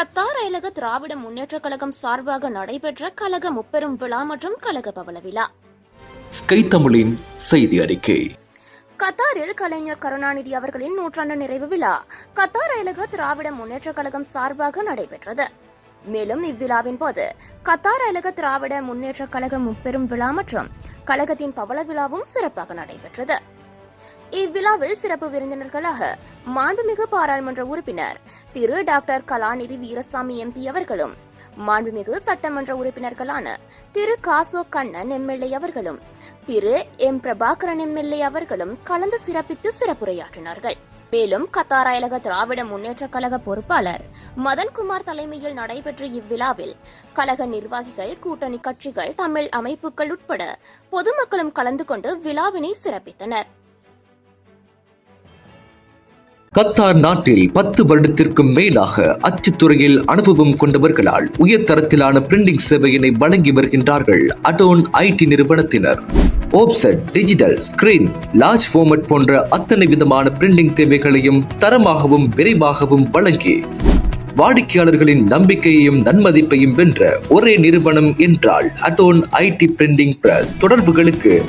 Qatar அயலக திராவிட முன்னேற்றக் கழகம் சார்பாக நடைபெற்ற கழக முப்பெரும் விழா மற்றும் கழக பவள விழா. ஸ்கை தமிழின் செய்தி அறிக்கை. கத்தாரில் கலைஞர் கருணாநிதி அவர்களின் நூற்றாண்டு நிறைவு விழா கத்தார் அயலக திராவிட முன்னேற்றக் கழகம் சார்பாக நடைபெற்றது. மேலும் இவ்விழாவின் போது கத்தார் அயலக திராவிட முன்னேற்றக் கழக முப்பெரும் விழா மற்றும் கழகத்தின் பவள விழாவும் சிறப்பாக நடைபெற்றது. இவ்விழாவில் சிறப்பு விருந்தினர்களாக மாண்புமிகு பாராளுமன்ற உறுப்பினர் Thiru doctor Kalanithi Veerasamy M P அவர்களும் மாண்புமிகு சட்டமன்ற உறுப்பினர்களான திரு காசோ கண்ணன் எம்எல்ஏ அவர்களும் திரு எம் பிரபாகரன் எம்எல்ஏ அவர்களும் கலந்து சிறப்பித்து சிறப்புரையாற்றினார்கள். மேலும் கத்தார் அயலக திராவிட முன்னேற்ற கழக பொறுப்பாளர் மதன்குமார் தலைமையில் நடைபெற்ற இவ்விழாவில் கழக நிர்வாகிகள் கூட்டணி கட்சிகள் தமிழ் அமைப்புகள் உட்பட பொதுமக்களும் கலந்து கொண்டு விழாவினை சிறப்பித்தனர். கத்தார் நாட்டில் பத்து வருடத்திற்கும் மேலாக அச்சுத்துறையில் அனுபவம் கொண்டவர்களால் உயர்தரத்திலான பிரிண்டிங் சேவையினை வழங்கி வருகின்றார்கள் அடோன் ஐடி நிறுவனத்தினர். Offset digital screen large format போன்ற அத்தனை விதமான பிரிண்டிங் தேவைகளையும் தரமாகவும் விரைவாகவும் வழங்கி வாடிக்கையாளர்களின் நம்பிக்கையையும் நன்மதிப்பையும் வென்ற ஒரே நிறுவனம் என்றால் அடோன் ஐடி பிரிண்டிங் பிரஸ் தொடர்புகளுக்கு